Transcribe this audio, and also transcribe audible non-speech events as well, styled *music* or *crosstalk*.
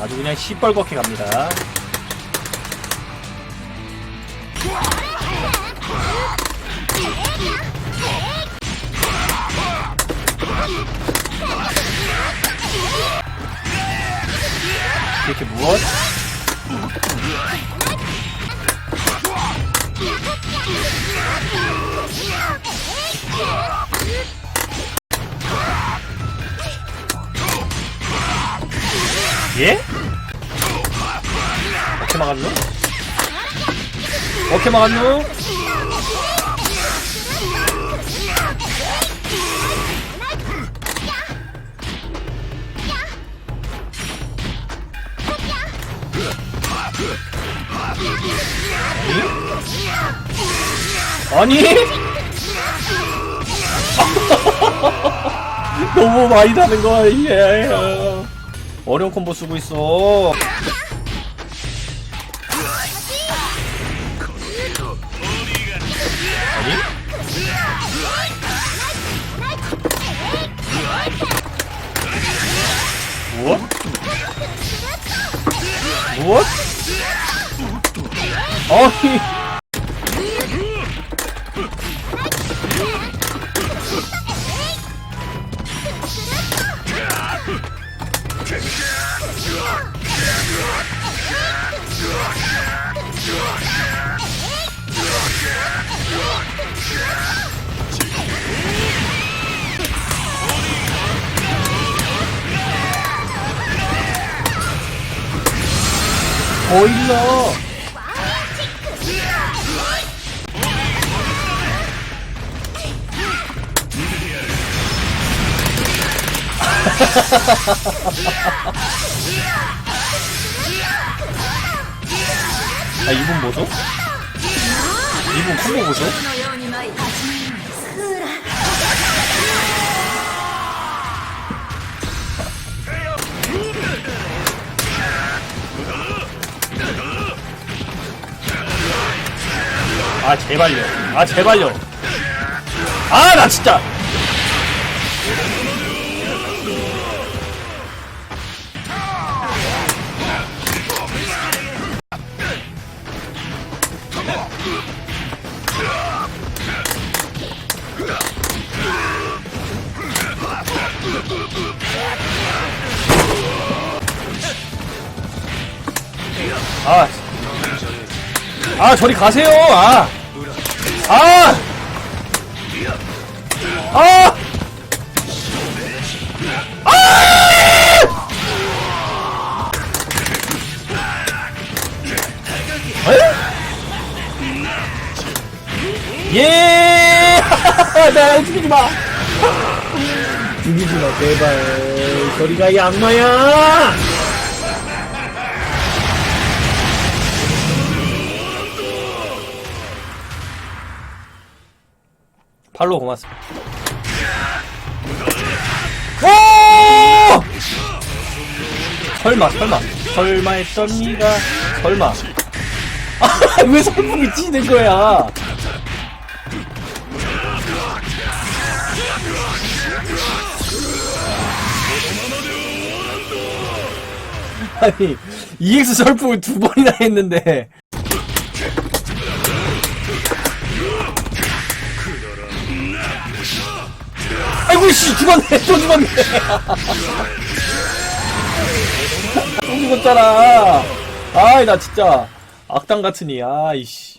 아주 그냥 시뻘겋게 갑니다. 이렇게 무엇? 예? 어떻게 막았노? 어떻게 막았노? 아니? *laughs* 너무 많이 다는 거야, 이게. 어려운 콤보 쓰고 있어. 아니? 무엇? 무엇? 아니. 보일러. *laughs* 아 이분 뭐죠? 이분 콤보 뭐죠? 아 제발요 아 제발요 아 나 진짜 아, 아 저리 가세요. 아. 아! 아! 아! 에? 예! *laughs* 나 죽이지 마! 죽이지 마, 제발. 저리가 이 악마야! 팔로 고맙습니다. 오! 설마, 설마, 설마 했던 니가, 설마. 아, *laughs* 왜 선풍이 찌는 거야? 아니, EX 설풍을 두 번이나 했는데. 아이고 씨 죽었네 또 죽었네. 또 죽었잖아. 아이 나 진짜 악당 같으니 아이씨